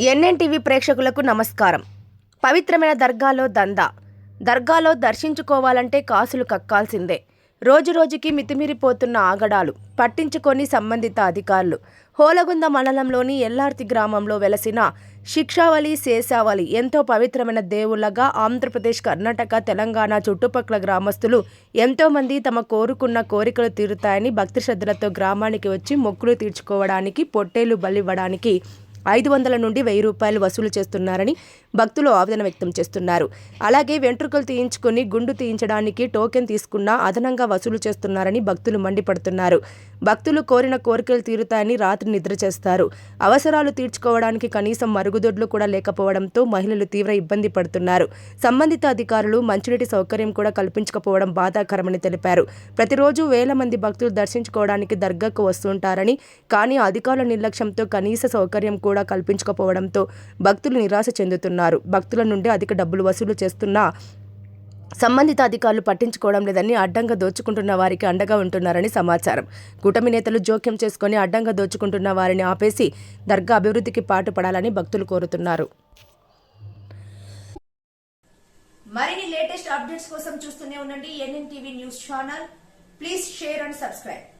NNTV ప్రేక్షకులకు నమస్కారం. పవిత్రమైన దర్గాలో దందా. దర్గాలో దర్శించుకోవాలంటే కాసులు కక్కాల్సిందే. రోజురోజుకి మితిమీరిపోతున్న ఆగడాలు పట్టించుకొని సంబంధిత అధికారులు. హోలగుంద మండలంలోని ఎల్లార్తి గ్రామంలో వెలసిన శిక్షావళి శేషావళి ఎంతో పవిత్రమైన దేవుళ్ళగా ఆంధ్రప్రదేశ్ కర్ణాటక తెలంగాణ చుట్టుపక్కల గ్రామస్తులు ఎంతోమంది తమ కోరుకున్న కోరికలు తీరుతాయని భక్తి శ్రద్ధలతో గ్రామానికి వచ్చి మొక్కులు తీర్చుకోవడానికి పొట్టేలు బలివ్వడానికి ఐదు వందల నుండి వెయ్యి రూపాయలు వసూలు చేస్తున్నారని భక్తులు ఆవేదన వ్యక్తం చేస్తున్నారు. అలాగే వెంట్రుకలు తీయించుకుని గుండు తీయించడానికి టోకెన్ తీసుకున్నా అదనంగా వసూలు చేస్తున్నారని భక్తులు మండిపడుతున్నారు. భక్తులు కోరిన కోరికలు తీరుతాయని రాత్రి నిద్ర చేస్తారు. అవసరాలు తీర్చుకోవడానికి కనీసం మరుగుదొడ్లు కూడా లేకపోవడంతో మహిళలు తీవ్ర ఇబ్బంది పడుతున్నారు. సంబంధిత అధికారులు మంచినీటి సౌకర్యం కూడా కల్పించకపోవడం బాధాకరమని తెలిపారు. ప్రతిరోజు వేల మంది భక్తులు దర్శించుకోవడానికి దర్గాకు వస్తుంటారని కానీ అధికారుల నిర్లక్ష్యంతో కనీస సౌకర్యం కూడా కూడా కల్పించకపోవడంతో భక్తులు నిరాశ చెందుతున్నారు. భక్తుల నుండి అధిక డబ్బులు వసూలు చేస్తున్నా సంబంధిత అధికారులు పట్టించుకోవడం లేదని అడ్డంగా దోచుకుంటున్న వారికి అండగా ఉంటున్నారని సమాచారం. కూటమి నేతలు జోక్యం చేసుకుని అడ్డంగా దోచుకుంటున్న వారిని ఆపేసి దర్గా అభివృద్ధికి పాటుపడాలని భక్తులు కోరుతున్నారు. మరిన్ని లేటెస్ట్ అప్డేట్స్ కోసం చూస్తూనే ఉండండి. NN TV news channel. Please share and subscribe.